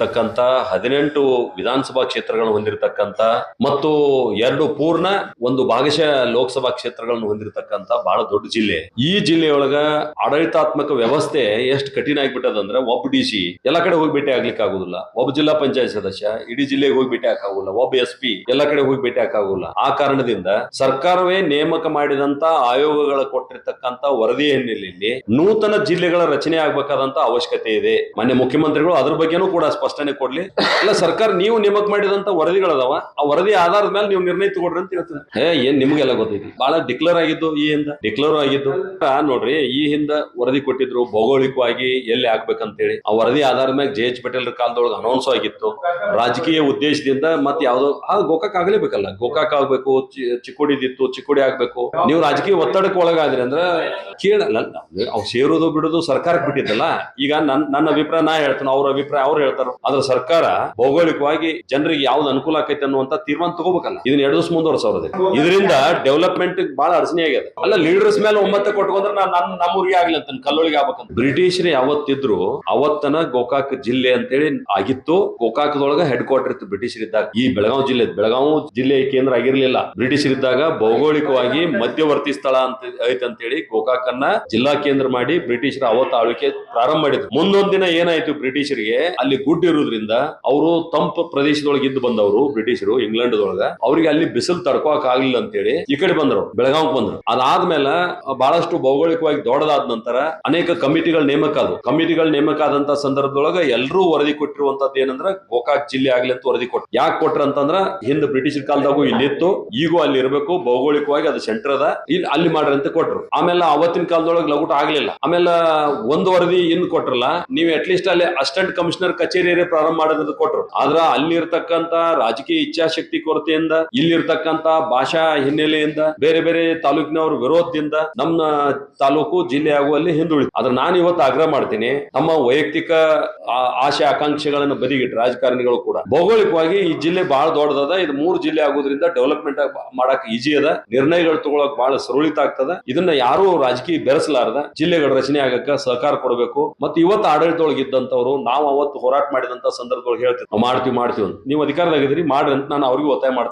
ಹೊಂದಿರತಕ್ಕಂತ ಹದಿನೆಂಟು ವಿಧಾನಸಭಾ ಕ್ಷೇತ್ರಗಳನ್ನು ಹೊಂದಿರತಕ್ಕಂತ ಮತ್ತು ಎರಡು ಪೂರ್ಣ, ಒಂದು ಭಾಗಶಃ ಲೋಕಸಭಾ ಕ್ಷೇತ್ರಗಳನ್ನು ಹೊಂದಿರತಕ್ಕಂತ ಬಹಳ ದೊಡ್ಡ ಜಿಲ್ಲೆ. ಈ ಜಿಲ್ಲೆಯೊಳಗ ಆಡಳಿತಾತ್ಮಕ ವ್ಯವಸ್ಥೆ ಎಷ್ಟು ಕಠಿಣ ಆಗ್ಬಿಟ್ಟದಂದ್ರೆ ಒಬ್ಬ ಡಿ ಸಿ, ಎಲ್ಲಾ ಕಡೆ ಹೋಗಿ ಭೇಟಿ ಆಗ್ಲಿಕ್ಕೆ ಆಗುದಿಲ್ಲ. ಒಬ್ಬ ಜಿಲ್ಲಾ ಪಂಚಾಯತ್ ಸದಸ್ಯ, ಇಡೀ ಜಿಲ್ಲೆಗೆ ಹೋಗಿ ಭೇಟಿ ಹಾಕಾಗುಲ್ಲ ಒಬ್ಬ ಎಸ್ ಪಿ, ಎಲ್ಲಾ ಕಡೆ ಹೋಗಿ ಭೇಟಿ ಹಾಕಾಗುಲ್ಲ ಆ ಕಾರಣದಿಂದ ಸರ್ಕಾರವೇ ನೇಮಕ ಮಾಡಿದಂತ ಆಯೋಗಗಳ ಕೊಟ್ಟಿರ್ತಕ್ಕಂತ ವರದಿ ಹಿನ್ನೆಲೆಯಲ್ಲಿ ನೂತನ ಜಿಲ್ಲೆಗಳ ರಚನೆ ಆಗ್ಬೇಕಾದಂತ ಅವಶ್ಯಕತೆ ಇದೆ. ಮಾನ್ಯ ಮುಖ್ಯಮಂತ್ರಿಗಳು ಅದ್ರ ಬಗ್ಗೆನೂ ಕೂಡ ಸ್ಪಷ್ಟನೆ ಕೊಡ್ಲಿ. ಅಲ್ಲ ಸರ್ಕಾರ ನೀವು ನೇಮಕ ಮಾಡಿದಂತ ವರದಿಗಳದಾವ. ಆ ವರದಿ ಆಧಾರದ ಮೇಲೆ ನೀವು ನಿರ್ಣಯ ತಗೊಡ್ರಿ ಅಂತ ಹೇಳ್ತೀನಿ ಹೇ ಏನ್ ನಿಮ್ಗೆಲ್ಲ ಗೊತ್ತೈತಿ? ಬಹಳ ಡಿಕ್ಲೇರ್ ಆಗಿದ್ದು ಈ ಹಿಂದ. ಡಿಕ್ಲೇರ್ ಆಗಿದ್ದು. ನೋಡ್ರಿ ಈ ಹಿಂದ ವರದಿ ಕೊಟ್ಟಿದ್ರು ಭೌಗೋಳಿಕವಾಗಿ ಎಲ್ಲಿ ಆಗ್ಬೇಕಂತ ಹೇಳಿ ಆ ವರದಿ ಆಧಾರದ ಮೇಲೆ ಜೆ ಎಚ್ ಪಟೇಲ್ ಕಾಲದೊಳಗೆ ಅನೌನ್ಸ್ ಆಗಿತ್ತು. ರಾಜಕೀಯ ಉದ್ದೇಶದಿಂದ ಮತ್ತೆ ಯಾವ್ದೋ ಆ ಗೋಕಾಕ್ ಆಗ್ಲೇಬೇಕಲ್ಲ. ಗೋಕಾಕ್ ಆಗ್ಬೇಕು ಚಿಕ್ಕೋಡಿದಿತ್ತು ಚಿಕ್ಕೋಡಿ ಆಗ್ಬೇಕು. ನೀವು ರಾಜಕೀಯ ಒತ್ತಡಕ್ಕೆ ಒಳಗಾದ್ರಿ ಅಂದ್ರೆ ಕೇಳಲ್ಲ ಅವ್ ಸೇರೋದು ಬಿಡೋದು ಸರ್ಕಾರಕ್ಕೆ ಬಿಟ್ಟಿದ್ದಲ್ಲ. ಈಗ ನನ್ ನನ್ನ ಅಭಿಪ್ರಾಯ ನಾ ಹೇಳ್ತಾನೆ ಅವ್ರ ಅಭಿಪ್ರಾಯ ಅವ್ರು ಹೇಳ್ತಾರ. ಆದ್ರೆ ಸರ್ಕಾರ ಭೌಗೋಳಿಕವಾಗಿ ಜನರಿಗೆ ಯಾವ್ದು ಅನುಕೂಲ ಆಕೈತೆ ಅನ್ನುವಂತ ತೀರ್ಮಾನ ತಗೋಬೇಕಲ್ಲ. ಇದನ್ನ ಎರಡು ದಿವಸ ಇದರಿಂದ ಡೆವಲಪ್ಮೆಂಟ್ ಬಹಳ ಅಡಚಣೆ ಆಗ್ಯದ. ಅಲ್ಲ, ಲೀಡರ್ಸ್ ಮೇಲೆ ಒಮ್ಮತ್ತೆ ಕೊಟ್ಕೊಂಡ್ರೆ ನಾನು ನನ್ನ ನಮ್ಮೂರಿಗೆ ಆಗ್ಲಿ ಅಂತ ಕಲ್ಲೊಳಿಗೆ ಆಗ್ಬೇಕಂತ. ಬ್ರಿಟಿಷರು ಯಾವತ್ತಿದ್ರು ಅವತ್ತನ ಗೋಕಾಕ್ ಜಿಲ್ಲೆ ಅಂತೇಳಿ ಆಗಿತ್ತು. ಗೋಕಾಕದೊಳಗ ಹೆಡ್ ಕ್ವಾರ್ಟರ್ ಇತ್ತು ಬ್ರಿಟಿಷರ್ ಇದ್ದಾಗ ಈ ಬೆಳಗಾವಿ ಜಿಲ್ಲೆ ಬೆಳಗಾವಿ ಜಿಲ್ಲೆ ಕೇಂದ್ರ ಆಗಿರ್ಲಿಲ್ಲ. ಬ್ರಿಟಿಷರ್ ಇದ್ದಾಗ ಭೌಗೋಳಿಕವಾಗಿ ಮಧ್ಯವರ್ತಿ ಸ್ಥಳ ಅಂತ ಐತೆ ಅಂತೇಳಿ ಗೋಕಾಕನ್ನ ಜಿಲ್ಲಾ ಕೇಂದ್ರ ಮಾಡಿ ಬ್ರಿಟಿಷರ ಅವತ್ತು ಆಳ್ವಿಕೆ ಪ್ರಾರಂಭ ಮಾಡಿದ್ರು. ಮುಂದೊಂದ್ ದಿನ ಏನಾಯ್ತು ಬ್ರಿಟಿಷರಿಗೆ? ಅಲ್ಲಿ ಗುಡ್ ಇರೋದ್ರಿಂದ ಅವರು ತಂಪ ಪ್ರದೇಶದೊಳಗೆ ಇದ್ದು ಬಂದವರು, ಬ್ರಿಟಿಷರು ಇಂಗ್ಲೆಂಡ್ ದೊಳಗ ಅವ್ರಿಗೆ ಅಲ್ಲಿ ಬಿಸಿಲು ತಡ್ಕೋಕ್ ಆಗ್ಲಿಲ್ಲ ಅಂತೇಳಿ ಈ ಕಡೆ ಬಂದ್ರು ಬೆಳಗಾವ್ ಬಂದ್ರು. ಅದಾದ್ಮೇಲೆ ಬಹಳಷ್ಟು ಭೌಗೋಳಿಕವಾಗಿ ದೊಡ್ಡದಾದ ನಂತರ ಅನೇಕ ಕಮಿಟಿಗಳ ನೇಮಕ ಅದು ಕಮಿಟಿಗಳ ನೇಮಕ ಆದಂತ ಸಂದರ್ಭದೊಳಗ ಎಲ್ಲರೂ ವರದಿ ಕೊಟ್ಟಿರುವಂತದ್ದು ಏನಂದ್ರ ಗೋಕಾಕ್ ಜಿಲ್ಲೆ ಆಗ್ಲಿ ಅಂತ ವರದಿ ಕೊಟ್ಟರು ಯಾಕೆ ಕೊಟ್ರ ಅಂತಂದ್ರ ಹಿಂದ್ ಬ್ರಿಟಿಷರ್ ಕಾಲದಾಗೂ ಇಲ್ಲಿತ್ತು, ಈಗೂ ಅಲ್ಲಿ ಇರಬೇಕು, ಭೌಗೋಳಿಕವಾಗಿ ಅದು ಸೆಂಟರ್ ಅದ ಇಲ್ಲಿ ಅಲ್ಲಿ ಮಾಡ್ರಿ ಅಂತ ಕೊಟ್ರು. ಆಮೇಲೆ ಅವತ್ತಿನ ಕಾಲದೊಳಗೆ ಲಗುಟ ಆಗ್ಲಿಲ್ಲ. ಆಮೇಲೆ ಒಂದು ವರದಿ ಇನ್ ಕೊಟ್ರಲ್ಲ, ನೀವು ಅಟ್ಲೀಸ್ಟ್ ಅಲ್ಲಿ ಅಸಿಸ್ಟೆಂಟ್ ಕಮಿಷನರ್ ಕಚೇರಿ ಪ್ರಾರಂಭ ಮಾಡೋದ್ ಕೊಟ್ರು ಆದ್ರ ಅಲ್ಲಿ ಇರ್ತಕ್ಕಂತ ರಾಜಕೀಯ ಇಚ್ಛಾಶಕ್ತಿ ಕೊರತೆಯಿಂದ ಇಲ್ಲಿರ್ತಕ್ಕಂತ ಭಾಷಾ ಹಿನ್ನೆಲೆಯಿಂದ, ಬೇರೆ ಬೇರೆ ತಾಲೂಕಿನವ್ರ ವಿರೋಧದಿಂದ ನಮ್ಮ ತಾಲೂಕು ಜಿಲ್ಲೆ ಆಗುವಲ್ಲಿ ಹಿಂದುಳಿದ ಆದ್ರೆ ನಾನು ಇವತ್ತು ಆಗ್ರಹ ಮಾಡ್ತೀನಿ, ನಮ್ಮ ವೈಯಕ್ತಿಕ ಆಶೆ, ಆಕಾಂಕ್ಷೆಗಳನ್ನು ಬದಿಗಿಟ್ಟು ರಾಜಕಾರಣಿಗಳು ಕೂಡ. ಭೌಗೋಳಿಕವಾಗಿ ಈ ಜಿಲ್ಲೆ ಬಹಳ ದೊಡ್ಡದದ, ಇದು ಮೂರು ಜಿಲ್ಲೆ ಆಗೋದ್ರಿಂದ ಡೆವಲಪ್ಮೆಂಟ್ ಮಾಡಕ್ ಈಜಿ ಅದ, ನಿರ್ಣಯಗಳು ತಗೊಳಕ್ ಬಹಳ ಸರಳಿತ ಆಗ್ತದ. ಇದನ್ನ ಯಾರು ರಾಜಕೀಯ ಬೆರೆಸಲಾರದ, ಜಿಲ್ಲೆಗಳ ರಚನೆ ಆಗಕ್ಕ ಸಹಕಾರ ಕೊಡಬೇಕು. ಮತ್ತೆ ಇವತ್ತು ಆಡಳಿತದೊಳಗಿದ್ದಂತವ್ರು ನಾವು ಅವತ್ತು ಹೋರಾಟ ಮಾಡಿದಂತ ಸಂದರ್ಭದೊಳಗೆ ಹೇಳ್ತೀವಿ ಮಾಡ್ತೀವಿ ಮಾಡ್ತೀವಿ ಅಂತ. ನೀವು ಅಧಿಕಾರದಾಗಿದ್ರಿ ಮಾಡ್ರಿ ಅಂತ ನಾನು ಅವ್ರಿಗೂ ಒತ್ತಾಯ ಮಾಡ್ತೀನಿ.